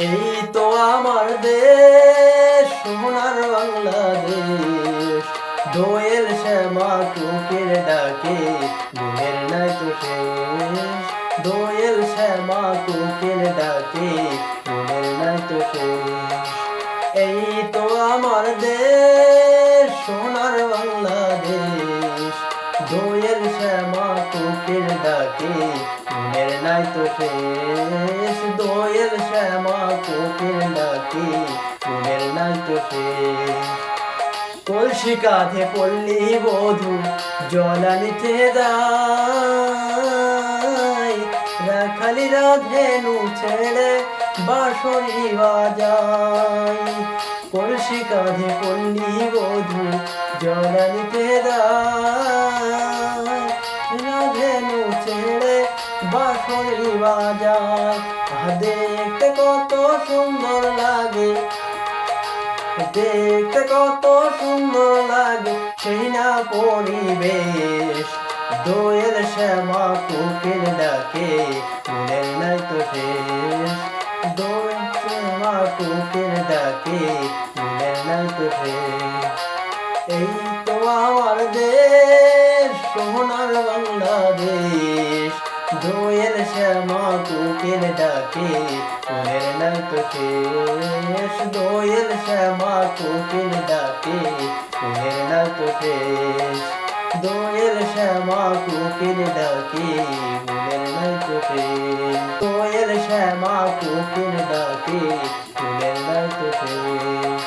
এই তো আমার দেশ, সোনার বাংলাদেশ। দোয়েল শ্যামা কুকের ডাকে গুণের নাই তো শেষ। দোয়েল শ্যামা কুকের ডাকে গুণের নাই তো শেষ। এই তো আমার দেশ, সোনার বাংলাদেশ। দোয়েল শ্যামা কুকের ডাকে গুণের নাই তো শেষ। শ্যামা গুণের নাই তো শেষ কলসি কাঁধে পল্লী বধূ জলানিতে যায় রাখালিরা ধেনু ছেড়ে বাঁশরি বাজায় কলসি কাঁধে পল্লী বধূ জলানিতে যায় ধেনু ছেড়ে বাঁশরি বাজায় দেখতে কত সুন্দর লাগে। দেখতে কত সুন্দর লাগে সেই না পরিবেশ। দোয়েল শ্যামা কোকিল ডাকে, মনের নাই তো শেষ। দোয়েল শ্যামা কোকিল ডাকে, মনের নাই তো শেষ। এই তো আমার দেশ সোনার বাংলাদেশ। দোয়েল শ্যামা কোকিল ডাকে মনের নাই তো শেষ দোয়েল শ্যামা কোকিল ডাকে মনের নাই তো শেষ দোয়েল শ্যামা কোকিল ডাকে মনের নাই তো শেষ দোয়েল শ্যামা কোকিল ডাকে মনের নাই তো শেষ